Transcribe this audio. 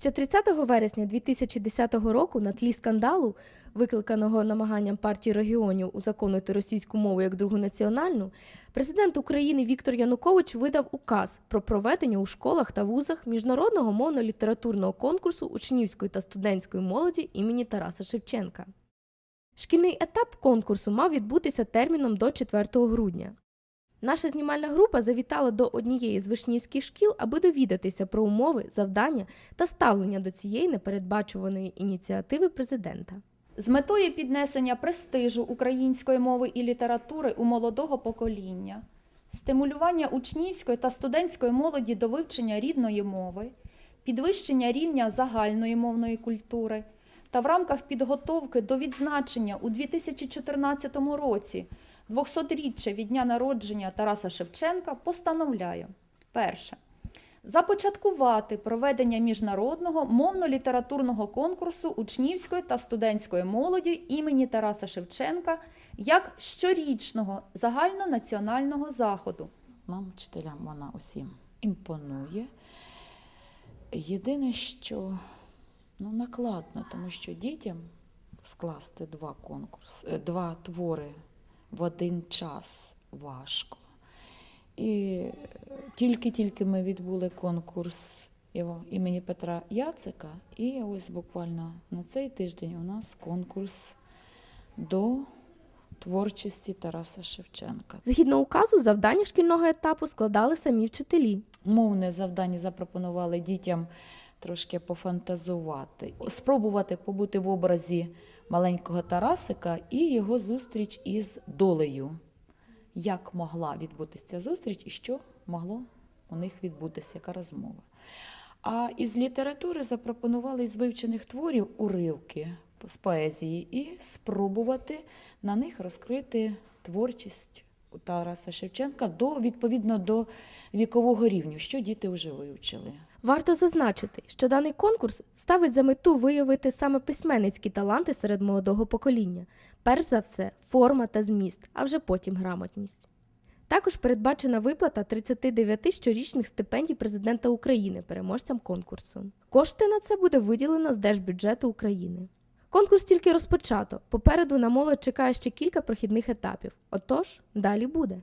Ще 30 вересня 2010 року на тлі скандалу, викликаного намаганням партії регіонів узаконити російську мову як другу національну, президент України Віктор Янукович видав указ про проведення у школах та вузах міжнародного мовно-літературного конкурсу учнівської та студентської молоді імені Тараса Шевченка. Шкільний етап конкурсу мав відбутися терміном до 4 грудня. Наша знімальна група завітала до однієї з вишнівських шкіл, аби довідатися про умови, завдання та ставлення до цієї непередбачуваної ініціативи президента. з метою піднесення престижу української мови і літератури у молодого покоління, стимулювання учнівської та студентської молоді до вивчення рідної мови, підвищення рівня загальної мовної культури та в рамках підготовки до відзначення у 2014 році 200-річчя від дня народження Тараса Шевченка постановляю перше. Започаткувати проведення міжнародного мовно-літературного конкурсу учнівської та студентської молоді імені Тараса Шевченка як щорічного загальнонаціонального заходу. Нам, вчителям, вона усім імпонує. Єдине, що ну, накладно, тому що дітям скласти два конкурси, е, два твори в один час важко. І тільки-тільки ми відбули конкурс його імені Петра Яцика, і ось буквально на цей тиждень у нас конкурс до творчості Тараса Шевченка. Згідно указу, завдання шкільного етапу складали самі вчителі. Мовне завдання запропонували дітям трошки пофантазувати, спробувати побути в образі маленького Тарасика і його зустріч із долею. Як могла відбутися ця зустріч і що могло у них відбутися, яка розмова. А із літератури запропонували із вивчених творів уривки з поезії і спробувати на них розкрити творчість у Тараса Шевченка до, відповідно до вікового рівня, що діти вже вивчили. Варто зазначити, що даний конкурс ставить за мету виявити саме письменницькі таланти серед молодого покоління. Перш за все, форма та зміст, а вже потім грамотність. Також передбачена виплата 39 щорічних стипендій президента України переможцям конкурсу. Кошти на це буде виділено з держбюджету України. Конкурс тільки розпочато. Попереду на молодь чекає ще кілька прохідних етапів. Отож, далі буде.